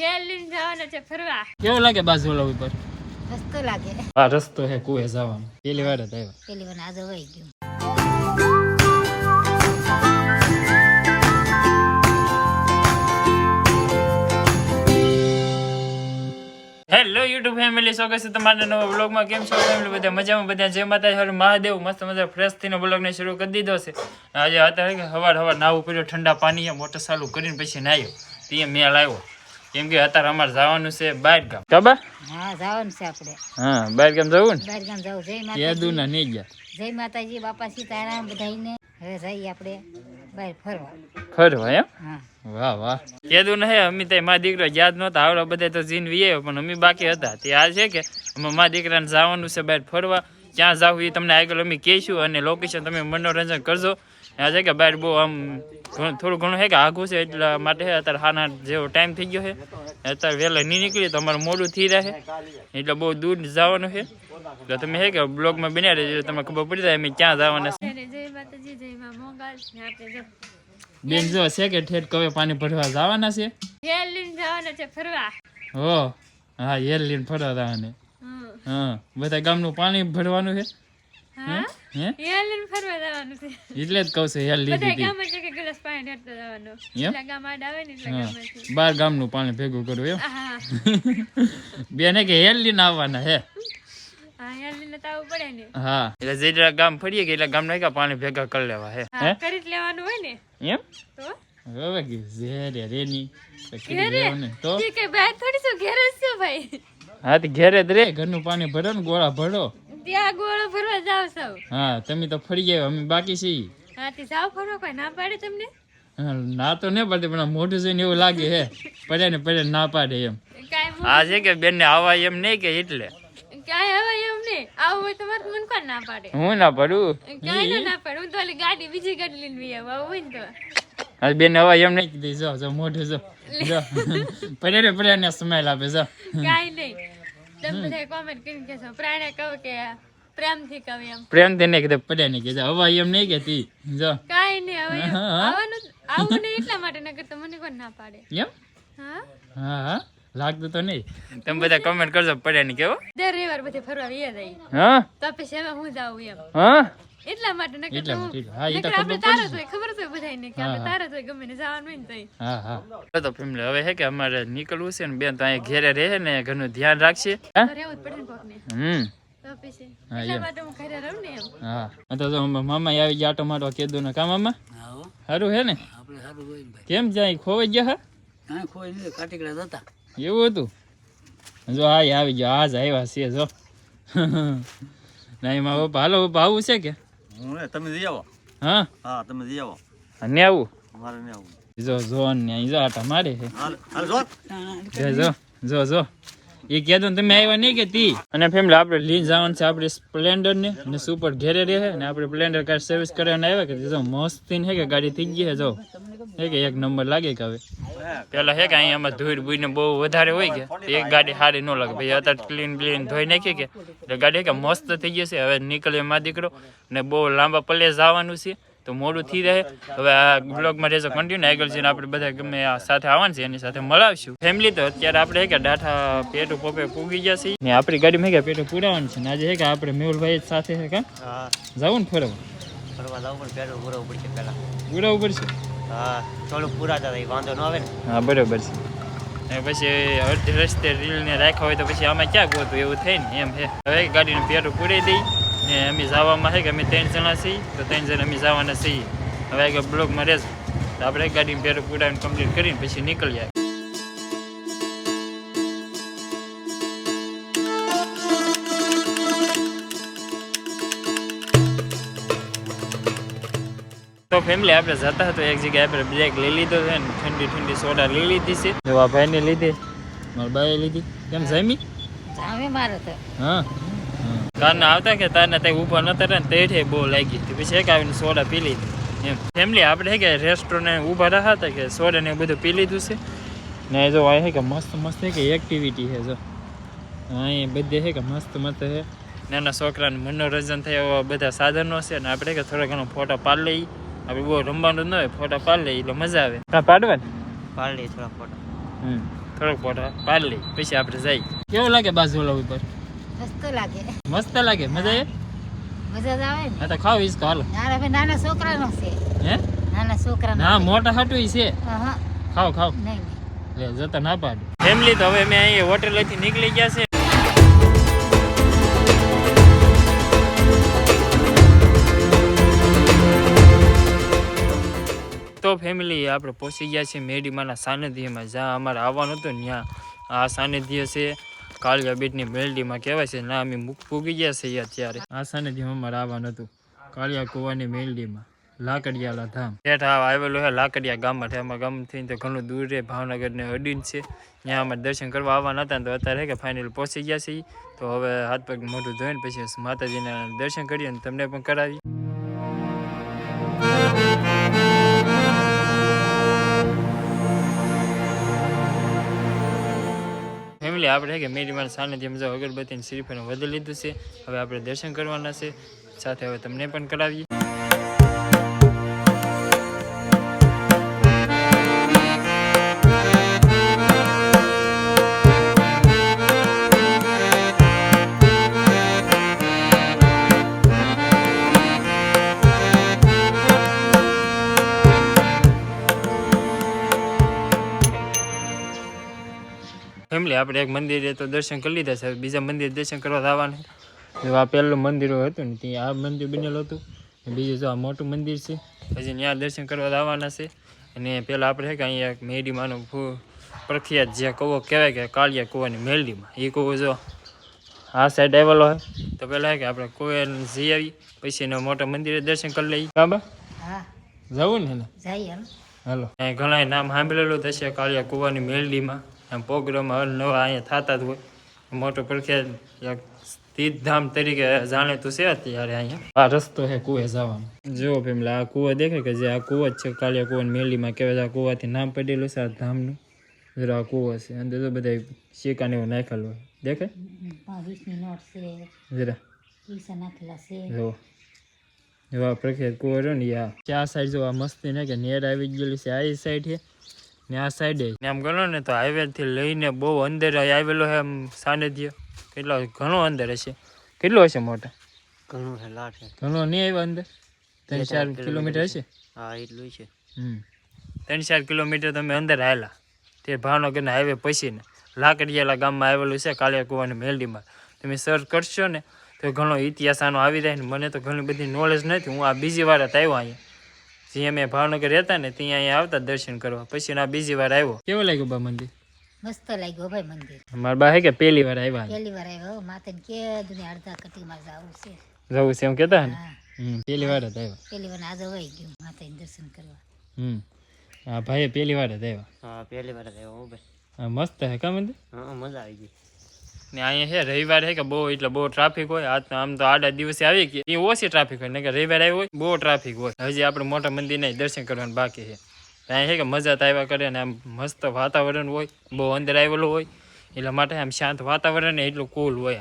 હેલ લઈને જવાના છે ફરવા. કેવું લાગે બાજુ ઉપર? રસ્તો લાગે. આ રસ્તો હે કુએ જવાનો. પેલી વાર જ આવ્યો. પેલી વાર આજે વહી ગયું. હેલો યુટ્યુબ ફેમિલી સ્વાગત છે તમારા નવા બ્લોગમાં કેમ છો ફેમિલી બધા મજામાં? બધા જય માતા હર મહાદેવ મસ્ત મજા ફ્રેશ થઈને બ્લોગને શરૂ કરી દીધો છે. આજે હતા કે હવાર હવાર નાવું પડ્યો ઠંડા પાણી મોટર ચાલુ કરીને પછી નાહ્યો. તે મેળ આવ્યો. કેમ કે અત્યારે અમારે જવાનું છે બહાર ગામ ખબર? હા જવાનું છે આપણે. હા બહાર ગામ જવું ને? બહાર ગામ જવું. જય યાદુ ના નહીં ગયા. જય માતાજી બાપા સીતારામ બધાઈને હવે જઈએ આપણે બહાર ફરવા. ફરવા એમ? હા. વાહ વાહ. કીધું નહીં અમે તે મારા દીકરો યાદ નહોતા. આવડો બધા તો જીન વીએ પણ અમે બાકી હતા. તે આ છે કે અમે મારા દીકરાને જવાનું છે બહાર ફરવા. ક્યાં જાવ એ તમને આગળ અમે કહીશું અને લોકેશન તમે મનોરંજન કરજો. આ છે કે બહાર બહુ આમ થોડું ઘણું છે કે આઘું છે એટલા માટે અત્યારે હાના જેવો ટાઈમ થઈ ગયો છે અત્યારે વહેલા નહીં નીકળી તો અમારે મોડું થઈ રહે એટલે બહુ દૂર જવાનું છે એટલે તમે છે કે બ્લોગમાં બન્યા રહેજો તમને ખબર પડી જાય અમે ક્યાં જવાના છે બેન જો છે કે ઠેઠ કવે પાણી ભરવા જવાના છે? હેલ લઈને જવાના છે ફરવા. હો હા હેલ લઈને ફરવા જવાના. હા બધા ગામનું પાણી ભરવાનું છે એટલે જ કહું છું હેલ લીધી પાણી ને બાર ગામનું ભેગું કરવું એમ? બેને કે હેલ લઈને આવવાના હે? હા ને. એટલે જેટલા ગામ ફરીએ કે એટલા ગામ નાખ્યા પાણી ભેગા કરી લેવા હે? કરી લેવાનું હોય ને. એમ? હવે કે ઝેરે રેની. તો કરી લેવાનું. તો? ઈ કઈ બહાર થોડી શું ઘેર જ ભાઈ? હા તો ઘેરે જ રે. ઘરનું પાણી ભરો ને ગોળા ભરો. ત્યાં ગોળો ફરવા જાવ સૌ હા તમે તો ફરી ગયા અમે બાકી છીએ. હા તે જાવ ફરવા કોઈ ના પાડે તમને? ના તો નહીં પડતી પણ મોઢું જોઈને એવું લાગે હે. પડે ને પડે ના પાડે એમ. આ છે કે બેન ને આવા એમ નહીં કે એટલે? ક્યાંય હવે એમ નહીં. આવું હોય તમારે મન કોણ ના પાડે? હું ના પડું? ક્યાંય ના પાડું. હું તો ઓલી ગાડી બીજી ગાડી લઈને વી આવું આવું હોય ને તો. હા બેન હવે એમ નહીં કીધી. જો જો મોઢું જો. જો. પડે ને પડે ને સ્માઈલ આપે જો. કાંઈ નહીં. તમે બધા કોમેન્ટ કરીને કહેશો પ્રાણે કહો કે પ્રેમથી કહો એમ. તેને કીધું પડે ને કીધું હવે એમ નહીં જો. કાંઈ નહીં હવે આવવાનું આવું નહીં એટલા માટે નકર તો મને કોણ ના પાડે. એમ? હા? હા લાગતું તો નહીં. તમે બધા કમેન્ટ કરજો પડ્યા ને કેવો? દર રવિવાર બધે ફરવા વ્યા જાય. હા? તો પછી એમાં હું જાઉં એમ. હા? એટલા માટે? નકર એટલા માટે, હા, એ તો આપણે ખબર તારત હોય ખબર જ બધાને કે આપણે તારત હોય ગમે ને જવાનું હોય ને તઈ હા હા. તો ફેમિલી હવે હે કે અમારે નીકળવું છે ને બેન તો અહીંયા ઘેરે રહે ને ઘરનું ધ્યાન રાખશે. હા? રહેવું જ પડે ને કોકને. હમ. મામા આવી ગયા ટમાટો કીધું ને. કા મામા? સારું હે ને? આપણે સારું હોય ને ભાઈ. કેમ જાય? ખોવાઈ ગયા હા? એવું હતું? જો હા આવી ગયો આજ આવ્યા છે જો. ના એમાં હાલો પપ્પા છે કે? હું તમે જઈ આવો. હા? હા તમે જઈ આવો. અને આવું? મારે આવું. જો જો ને અહીં જો આટા મારે છે. હાલ હાલ જો. જો જો જો જો. એ કહેતો તમે આવ્યા નહીં કે તી? અને ફેમિલી, આપણે લઈને જવાનું છે આપણે સ્પ્લેન્ડર ને અને સુપર ઘેરે રહે અને આપણે સ્પ્લેન્ડર કાર સર્વિસ કરીને આવ્યા કે જો મસ્તી છે કે ગાડી થઈ ગઈ જો. હે કે એક નંબર લાગે કે હવે. પેલા હે કે અહીંયા ધૂળ બુઈ ને બહુ વધારે હોય કે, એક ગાડી સારી ન લાગે. ભાઈ અત્યારે ક્લીન બ્લીન ધોઈ નાખી કે ગાડી હે કે મસ્ત થઈ ગઈ છે. હવે નીકળે માં દીકરો ને બહુ લાંબા પલ્લે જવાનું છે. તો મોડું થઈ રહે હવે આ બ્લોગમાં રહેશો કન્ટિન્યુ આગળ આપણે બધા ગમે સાથે આવવાનું છે એની સાથે મળાવશું. ફેમિલી તો અત્યારે આપણે કે ડાઠા પેટુ પોપે પૂગી ગયા છે ને આપણી ગાડી મેં કે પેટું પુરાવાનું છે ને આજે કે આપણે મેહુલભાઈ સાથે છે કે? જવું ને ફરવા? ફરવા જવું પણ પેટ્રોલ પૂરવું પડશે પહેલા. પુરાવું પડશે? હા થોડું પૂરા થાય વાંધો ન આવે ને. હા બરોબર છે. ને પછી અડધી રસ્તે રીલને રાખ્યા હોય તો પછી આમાં ક્યાં ગોતું એવું થઈ ને એમ છે હવે ગાડીને પેટું પૂરી દઈ. ને અમે જવામાં છે કે અમે ત્રણ જણા છીએ તો ત્રણ જણા અમે જવાના છીએ. હવે આગળ બ્લોકમાં રહેશું તો આપણે ગાડીને પેટું પૂરાવીને કમ્પ્લીટ કરીને પછી નીકળી જાય તો ફેમિલી આપણે જતા તો એક જગ્યાએ આપણે બ્રેક લઈ લીધો છે ને ઠંડી ઠંડી સોડા લઈ લીધી છે. જો આ ભાઈને લીધી. મારા બાએ લીધી. કેમ જમી? જામી મારે તો. હા. કારના આવતા કે તારના ત્યાં ઊભા નતા રહ્યા ને તે બહુ લાગી હતી. પછી એક આવીને સોડા પી લીધી. એમ. ફેમિલી આપણે કે રેસ્ટોરન્ટ ઊભા રહ્યા હતા કે સોડા ને બધું પી લીધું છે. ને જો આ હે કે મસ્ત મસ્ત હે કે એક્ટિવિટી છે જો. હા એ બધે હે કે મસ્ત મસ્ત હે. નાના છોકરાને મનોરંજન થાય એવા બધા સાધનો છે ને આપણે કે થોડા ઘણો ફોટા પાડ લઈ આપણે બહુ રમવાનું ન હોય ફોટા પાડ લઈએ એટલે મજા આવે. કાં પાડવા ને લઈએ થોડા ફોટા. હમ. થોડોક ફોટા પાડી લઈ પછી આપણે જઈએ. કેવું લાગે બાજુલા ઉપર? મસ્ત લાગે. મસ્ત લાગે. મજા આવે? મજા જ આવે ને? તો ખાવ ઈસકો હાલો. નાના હવે નાના છોકરાનો છે. હે? નાના છોકરાનો હા મોટા હાટું ઈ છે. હા ખાવ ખાવ નહીં નહીં. લે જતા ના પાડ. ફેમિલી તો હવે મેં અહીં હોટેલેથી નીકળી ગયા છે. તો ફેમિલી આપણે પહોંચી ગયા છીએ મેડીમાના સાનિધ્યમાં. જ્યાં અમારે આવવાનું હતું ત્યાં. આ સાનિધ્ય છે કાળિયા બેટની મેલડીમાં કહેવાય છે, ના, અમે પૂગી ગયા છીએ અત્યારે. આ સાનિધ્યમાં અમારે આવવાનું હતું, કાળિયા કુવાની મેલડીમાં, લાકડિયાલા ધામ. ઠેઠ આ આવેલું છે, લાકડિયા ગામમાં અમારા ગામથી તો ઘણું દૂર રહે ભાવનગર ને અડીન છે. ત્યાં અમારે દર્શન કરવા આવવાના હતા તો અત્યારે કે ફાઇનલ પહોંચી ગયા છીએ. તો હવે હાથ પગ મોઢું ધોઈને પછી માતાજીના દર્શન કરીએ અને તમને પણ કરાવી ફેમિલી આપણે કે મેરીમાન સાનિધ્યમ જો અગરબત્તી શ્રીફળ વધી લીધું છે, હવે આપણે દર્શન કરવાના છે. સાથે હવે તમને પણ કરાવીએ. આપણે એક મંદિરે તો દર્શન કરી લીધા છે. બીજા મંદિર દર્શન કરવા જવાનું. જો આ પહેલું મંદિર હતું ને ત્યાં આ મંદિર બનેલું હતું. બીજું જો આ મોટું મંદિર છે પછી ત્યાં દર્શન કરવા જવાના છે. અને પહેલાં આપણે કે અહીંયા એક મેડીમાનું પ્રખ્યાત જે કૂવો કહેવાય કે કાળિયા કૂવાની મેલડીમાં એ કૂવો જો આ સાઈડ આવેલો હોય તો પહેલાં કે આપણે કૂવે જઈ આવી પછી એના મોટા મંદિરે દર્શન કરી લઈએ. બાબા જવું ને હાલો. ઘણા નામ સાંભળેલું થશે કાળિયા કુવાની મેલડીમાં આમ પ્રોગ્રામ હર નવા અહીંયા થતા જ હોય. મોટો પ્રખ્યાત એક તીર્થધામ તરીકે જાણીતું છે અત્યારે અહીંયા. આ રસ્તો છે કુવે જવાનો. જુઓ પેલા આ કુવો દેખાય કે જે આ કુવો જ છે કાળિયા કુવાની મેલડીમાં કહેવાય છે. આ કુવાથી નામ પડેલું છે આ ધામનું. જરા આ કુવો છે અંદર તો બધા સિક્કા ને એવું નાખેલું હોય. દેખાય? હમ, પાંચ વીસની નોટ છે. જરા. પૈસા નાખેલા છે. જો એવા પ્રખ્યાત કુંવર રહ્યો ને ઈ આ ચાર સાઈડ જો આ મસ્તી ને કે નેર આવી ગયેલી છે. આ સાઈડ છે. ને આ સાઈડે એમ ગણો ને તો હાઈવે થી લઈને બહુ અંદર આવેલો છે આમ સાનિધ્ય. કેટલો ઘણો અંદર હશે. કેટલો હશે મોટા? ઘણો છે લાટ ઘણો નહીં આવ્યો અંદર? ત્રણ ચાર કિલોમીટર હશે? હા એટલું છે. હમ. ત્રણ ચાર કિલોમીટર તમે અંદર આવેલા. તે ભાવનગરના હાઈવે પછી ને લાકડિયાલા ગામમાં આવેલું છે કાળિયા કુવાની મેલડીમાં. તમે સર્ચ કરશો ને તો ઘણો ઇતિહાસ આનો આવી જાય ને. મને તો ઘણી બધી નોલેજ નથી. હું આ બીજી વાર જ આવ્યો અહીંયા. જે અમે ભાવનગર રહેતા ને ત્યાં અહીંયા આવતા દર્શન કરવા. પછી ના બીજી વાર આવ્યો. કેવું લાગ્યું બા મંદિર? મસ્ત લાગ્યો ભાઈ મંદિર. મારા બા હે કે પહેલી વાર આવ્યા પહેલી વાર આવ્યો માતાને કે દુનિયા અડધા કટીમાં જવું છે. જવું છે એમ કહેતા ને? હા. હમ પહેલી વાર જ આવ્યા. પહેલી વાર આજે વહી ગયું માતાને દર્શન કરવા. હમ. હા ભાઈ પહેલી વાર જ આવ્યા. હા પહેલી વાર જ આવ્યો હું ભાઈ. હા મસ્ત હે કા મંદિર? હા મજા આવી ગઈ. ને અહીંયા છે, રવિવાર છે કે બહુ, એટલે બહુ ટ્રાફિક હોય. આજ આમ તો આડા દિવસે આવી કે એ ઓછી ટ્રાફિક હોય ને કે રવિવાર આવ્યો હોય, બહુ ટ્રાફિક હોય. હજી આપણે મોટા મંદિરના દર્શન કરવાનું બાકી છે. અહીંયા છે કે મજા તો આવ્યા કરે ને આમ મસ્ત વાતાવરણ હોય, બહુ અંદર આવેલું હોય, એટલા માટે આમ શાંત વાતાવરણ એટલું કુલ હોય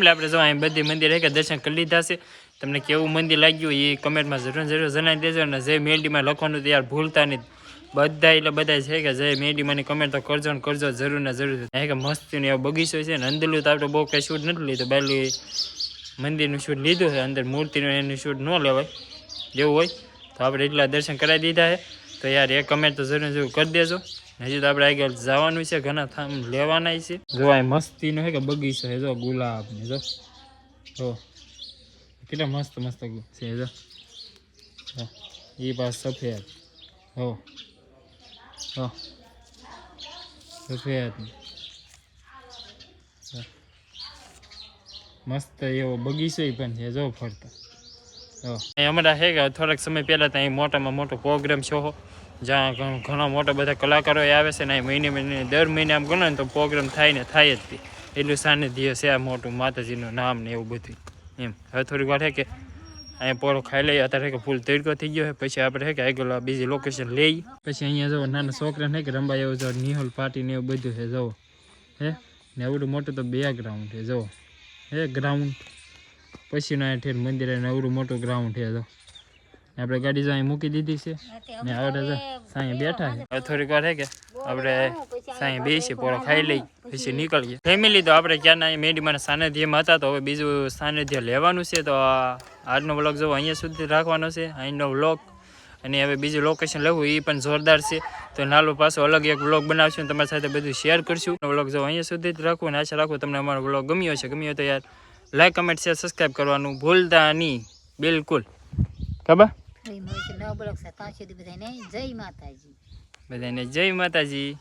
અહીં આપણે જો અહીં બધી મંદિર કે દર્શન કરી લીધા છે. તમને કેવું મંદિર લાગ્યું એ કમેન્ટમાં જરૂર જરૂર જણાવી દેજો અને જય મેલડીમાં લખવાનું યાર ભૂલતા નહીં. બધા એટલે બધા છે કે જય મેડીમાંની કમેન્ટ તો કરજો ને કરજો, જરૂર ને જરૂર. કે મસ્તીનો એવો બગીચો છે ને અંદરલું તો આપણે બહુ કંઈ શૂટ નથી લીધું. બાયલું મંદિરનું શૂટ લીધું છે, અંદર મૂર્તિનું એનું શૂટ ન લેવાય. જેવું હોય. તો આપણે એટલા દર્શન કરાવી દીધા છે. તો યાર એ કમેન્ટ તો જરૂર જરૂર કરી દેજો. હજી તો આપણે આગળ જવાનું છે, ઘણા થામ લેવાના છે. જો આ મસ્તીનો છે કે બગીચો છે જો ગુલાબ ને જો. જો. કેટલા મસ્ત મસ્ત છે, જો. એ પાસ સફેદ. હો હો સફેદ. મસ્ત એવો બગીચો પણ છે, જો ફરતા. હો અમારા છે કે થોડાક સમય પહેલાં ત્યાં મોટામાં મોટો પ્રોગ્રામ શો જ્યાં ઘણા મોટા બધા કલાકારો આવે છે ને મહિને મહિને, દર મહિને આમ ગણો ને તો પ્રોગ્રામ થાય ને થાય જ તે. એટલું સાનિધ્ય છે આ મોટું માતાજીનું નામ ને એવું બધું. એમ. હવે થોડીક વાર હે કે અહીંયા પોળો ખાઈ લઈએ. અત્યારે કે ફૂલ તડકો થઈ ગયો છે પછી આપણે હે કે આગળ બીજી લોકેશન લઈ. પછી અહીંયા જવો નાના છોકરાને છે કે રંબા એવું જો નિહોલ પાર્ટી ને એવું બધું છે જવો હે? ને એવડું મોટું તો બે ગ્રાઉન્ડ છે જુઓ. હે ગ્રાઉન્ડ પછીનો ઠેર મંદિર એવડું મોટું ગ્રાઉન્ડ છે જો ને આપણે ગાડી જો અહીં મૂકી દીધી છે. ને આવડે જો બેઠા છે. થોડીક વાર કે આપણે સાંઈ બેસી પોળો ખાઈ લઈ પછી નીકળીએ. ફેમિલી તો આપણે ક્યાંના અહીં મેડીમાં સાનિધ્યમાં હતા તો હવે બીજું સાનિધ્ય લેવાનું છે. તો આજનો વ્લોગ જો અહીંયા સુધી રાખવાનો છે. અહીંનો વ્લોગ અને હવે બીજું લોકેશન લેવું એ પણ જોરદાર છે. તો નાલો પાછો અલગ એક વ્લોગ બનાવશું તમારી સાથે બધું શેર કરશું. વ્લોગ જો અહીંયા સુધી જ રાખવું અને આશા રાખું તમને અમારો વ્લોગ ગમ્યો છે ગમ્યો તો યાર લાઈક કમેન્ટ શેર સબસ્ક્રાઈબ કરવાનું ભૂલતા નહીં. બિલકુલ. ખબર? ફરી મળીશું. નવા બ્લોક સાથે ત્યાં સુધી બધાને જય માતાજી. બધાને જય માતાજી.